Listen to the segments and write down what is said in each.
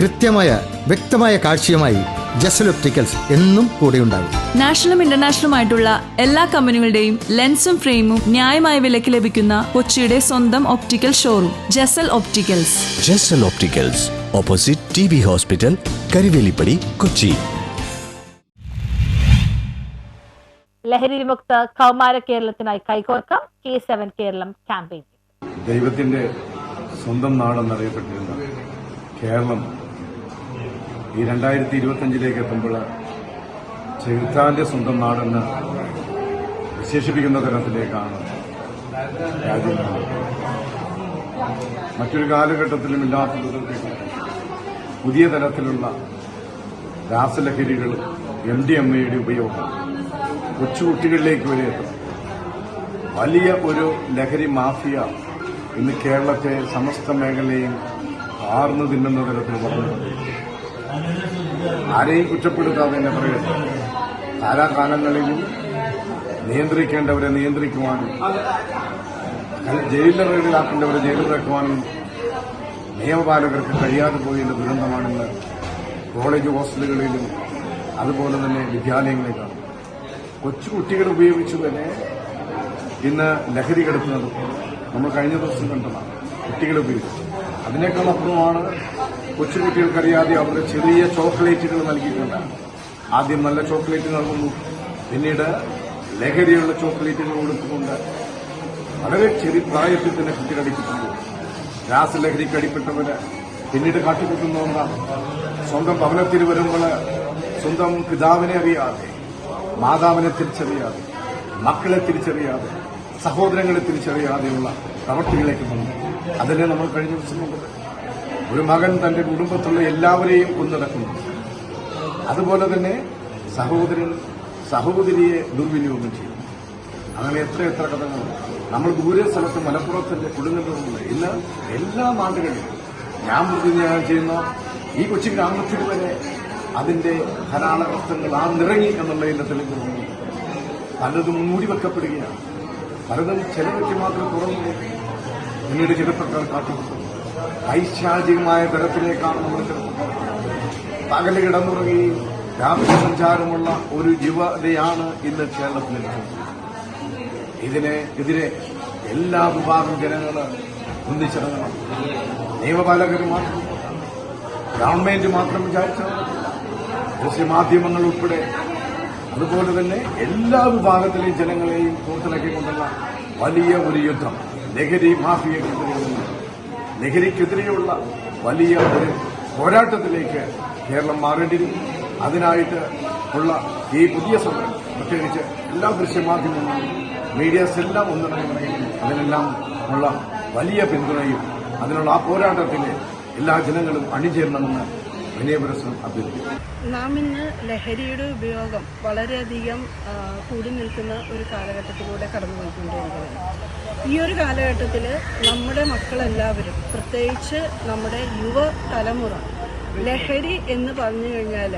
കൃത്യമായ വ്യക്തമായ കാഴ്ചയുമായി ജസൽ ഒപ്റ്റിക്കൽസ് എന്നും കൂടെയുണ്ടാകും. നാഷണലും ഇന്റർനാഷണലും ആയിട്ടുള്ള എല്ലാ കമ്പനികളുടെയും ലെൻസും ഫ്രെയിമും ന്യായമായ വിലയ്ക്ക് ലഭിക്കുന്ന കൊച്ചിയുടെ സ്വന്തം optical showroom Jasal opticals. Jasal opticals opposite T B hospital Karivelippadi Kochi. ലഹരി വിമുക്ത കൗമാര കേരളത്തിനായി കൈകോർക്കാം കെ സെവൻ കേരളം ക്യാമ്പയിൻ. ദൈവത്തിന്റെ സ്വന്തം നാടെന്നറിയപ്പെട്ടിരുന്ന കേരളം ഈ രണ്ടായിരത്തി ഇരുപത്തഞ്ചിലേക്ക് എത്തുമ്പോൾ ചെകുത്താന്റെ സ്വന്തം നാടെന്ന് വിശേഷിപ്പിക്കുന്ന തരത്തിലേക്കാണ് രാജ്യം മറ്റൊരു കാലഘട്ടത്തിലും ഇല്ലാത്ത പുതിയ തരത്തിലുള്ള രാസലഹരികൾ എം ഡി എം എയുടെ ഉപയോഗം കൊച്ചുകുട്ടികളിലേക്ക് വരെ വലിയ ഒരു ലഹരി മാഫിയ ഇന്ന് കേരളത്തെ സമസ്ത മേഖലയും ആർന്നു തിന്നുന്ന തരത്തിൽ ആരെയും കുറ്റപ്പെടുത്താതെ തന്നെ പറയട്ടെ കാലാകാലങ്ങളിലും നിയന്ത്രിക്കേണ്ടവരെ നിയന്ത്രിക്കുവാനും ജയിലറുകളിലാക്കേണ്ടവരെ ജയിലിലാക്കുവാനും നിയമപാലകർക്ക് കഴിയാതെ പോയതിന്റെ ദുരന്തമാണെന്ന് കോളേജ് ഹോസ്റ്റലുകളിലും അതുപോലെ തന്നെ വിദ്യാലയങ്ങളിലാണ്. കൊച്ചുകുട്ടികൾ ഉപയോഗിച്ചു തന്നെ ഇന്ന് ലഹരി കടത്തുന്നത് നമ്മൾ കഴിഞ്ഞ ദിവസം കണ്ടതാണ്. കുട്ടികൾ ഉപയോഗിച്ച്. അതിനേക്കാൾ അപ്പുറമാണ് കൊച്ചുകുട്ടികൾക്കറിയാതെ അവർക്ക് ചെറിയ ചോക്ലേറ്റുകൾ നൽകിയിട്ടുണ്ട് ആദ്യം നല്ല ചോക്ലേറ്റ് നൽകുന്നു. പിന്നീട് ലഹരിയുള്ള ചോക്ലേറ്റുകൾ കൊടുക്കുന്നുണ്ട് വളരെ ചെറിയ പ്രായത്തിൽ തന്നെ കുട്ടികളടിപ്പിക്കുന്നു രാസലഹരിക്ക് അടിപ്പെട്ടവര് പിന്നീട് കാട്ടിക്കൂട്ടുന്ന സ്വന്തം ഭവനത്തിൽ വരുമ്പോൾ സ്വന്തം പിതാവിനെ അറിയാതെ മാതാവിനെ തിരിച്ചറിയാതെ മക്കളെ തിരിച്ചറിയാതെ സഹോദരങ്ങളെ തിരിച്ചറിയാതെയുള്ള പ്രവർത്തികളിലേക്ക് വന്നു. അതിനെ നമ്മൾ കഴിഞ്ഞ ദിവസം ഒരു മകൻ തന്റെ കുടുംബത്തുള്ള എല്ലാവരെയും കൊന്നിടക്കുന്നു. അതുപോലെ തന്നെ സഹോദരൻ സഹോദരിയെ ദുർവിനിയോഗം ചെയ്യും. അങ്ങനെ എത്ര എത്ര കഥകൾ. നമ്മൾ ദൂരെ സ്ഥലത്ത് മലപ്പുറത്തിന്റെ കൊടുങ്ങല്ലൂരിലുള്ള ഇന്ന് എല്ലാ നാടുകളിലും ഞാൻ പ്രതിനിധാനം ചെയ്യുന്ന ഈ കൊച്ചി ഗ്രാമത്തിൽ വരെ അതിന്റെ ധാരാളവസ്ത്രങ്ങൾ ആ നിറങ്ങി എന്നുള്ളതിന്റെ തെളിവ് പലതും മൂടിവെക്കപ്പെടുകയാണ് പലതും ചിലവയ്ക്ക് മാത്രം കുറഞ്ഞു പിന്നീട് ചില പ്രക്കാർ കാട്ടിക്കൊടുക്കും ഐശ്ചാചികമായ തരത്തിലേക്കാണ് നമ്മൾ ചെറുപ്പക്കാർ പകൽ കിടന്നുറങ്ങുകയും രാത്രി സഞ്ചാരമുള്ള ഒരു യുവതയാണ് ഇന്ന് കേരളത്തിൽ ഇതിനെതിരെ എല്ലാ വിഭാഗം ജനങ്ങൾ ഒന്നിച്ചിറങ്ങണം. നിയമപാലകർ മാത്രം ഗവൺമെന്റ് മാത്രം വിചാരിച്ചാൽ ദൃശ്യമാധ്യമങ്ങൾ ഉൾപ്പെടെ. അതുപോലെ തന്നെ എല്ലാ വിഭാഗത്തിലെയും ജനങ്ങളെയും കോർത്തിണക്കിക്കൊണ്ടുള്ള വലിയ ഒരു യുദ്ധം. ലഹരി മാഫിയക്കെതിരെയുള്ള ലഹരിക്കെതിരെയുള്ള വലിയ ഒരു പോരാട്ടത്തിലേക്ക് കേരളം മാറേണ്ടിയിരിക്കുന്നു. അതിനായിട്ട് ഉള്ള ഈ പുതിയ സമരം പ്രത്യേകിച്ച് എല്ലാ ദൃശ്യമാധ്യമങ്ങളും മീഡിയാസ് എല്ലാം ഒന്നിറങ്ങി അതിനെല്ലാം ഉള്ള വലിയ പിന്തുണയും അതിനുള്ള ആ പോരാട്ടത്തിൽ എല്ലാ ജനങ്ങളും അണിചേരണമെന്ന് നാം ഇന്ന് ലഹരിയുടെ ഉപയോഗം വളരെയധികം കൂടി നിൽക്കുന്ന ഒരു കാലഘട്ടത്തിലൂടെ കടന്നുപോയിക്കൊണ്ടിരിക്കുകയാണ്. ഈ ഒരു കാലഘട്ടത്തിൽ നമ്മുടെ മക്കളെല്ലാവരും പ്രത്യേകിച്ച് നമ്മുടെ യുവ തലമുറ ലഹരി എന്ന് പറഞ്ഞു കഴിഞ്ഞാൽ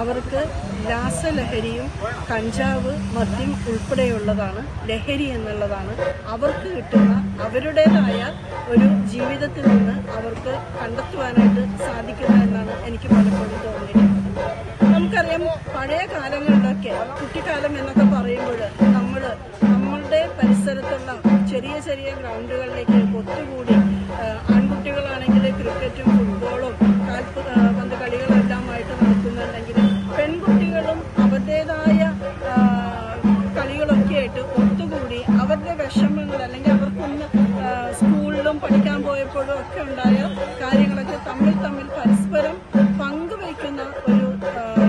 അവർക്ക് രാസലഹരിയും കഞ്ചാവ് മദ്യം ഉൾപ്പെടെയുള്ളതാണ്. ലഹരി എന്നുള്ളതാണ്. അവർക്ക് കിട്ടുന്ന അവരുടേതായ ഒരു ജീവിതത്തിൽ നിന്ന് അവർക്ക് കണ്ടെത്തുവാനായിട്ട് സാധിക്കുന്ന എന്നാണ് എനിക്ക് പലപ്പോഴും തോന്നിയിട്ടുള്ളത്. നമുക്കറിയാം പഴയ കാലങ്ങളിലൊക്കെ വിഷമങ്ങൾ അല്ലെങ്കിൽ അവർക്കൊന്ന് സ്കൂളിലും പഠിക്കാൻ പോയപ്പോഴും ഒക്കെ ഉണ്ടായ കാര്യങ്ങളൊക്കെ തമ്മിൽ തമ്മിൽ പരസ്പരം പങ്കുവയ്ക്കുന്ന ഒരു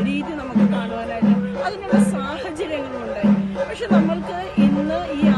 രീതി നമുക്ക് കാണുവാനായിട്ട് അതിനുള്ള സാഹചര്യങ്ങളും ഉണ്ടായി പക്ഷെ നമ്മൾക്ക് ഇന്ന് ഈ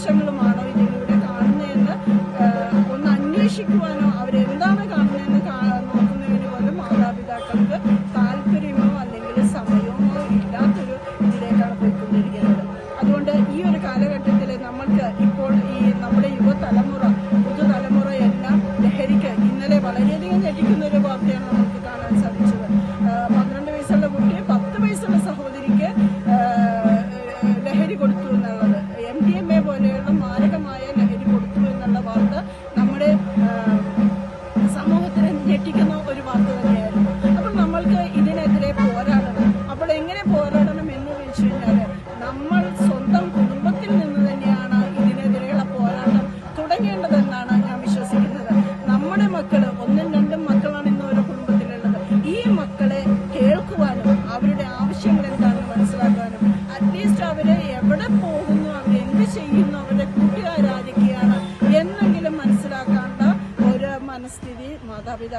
Siyang 经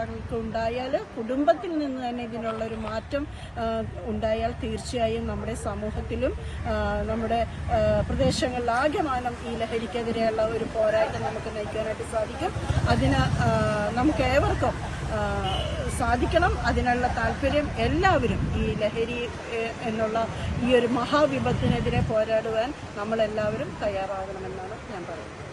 മാതാപിതാക്കൾക്ക് ഉണ്ടായാൽ കുടുംബത്തിൽ നിന്ന് തന്നെ ഇതിനുള്ളൊരു മാറ്റം ഉണ്ടായാൽ തീർച്ചയായും നമ്മുടെ സമൂഹത്തിലും നമ്മുടെ പ്രദേശങ്ങളിലാകമാനം ഈ ലഹരിക്കെതിരെയുള്ള ഒരു പോരാട്ടം നമുക്ക് നയിക്കാനായിട്ട് സാധിക്കും. അതിന് നമുക്ക് ഏവർക്കും സാധിക്കണം. അതിനുള്ള താല്പര്യം എല്ലാവരും ഈ ലഹരി എന്നുള്ള ഈ ഒരു മഹാവിപത്തിനെതിരെ പോരാടുവാൻ നമ്മളെല്ലാവരും തയ്യാറാകണമെന്നാണ് ഞാൻ പറയുന്നത്.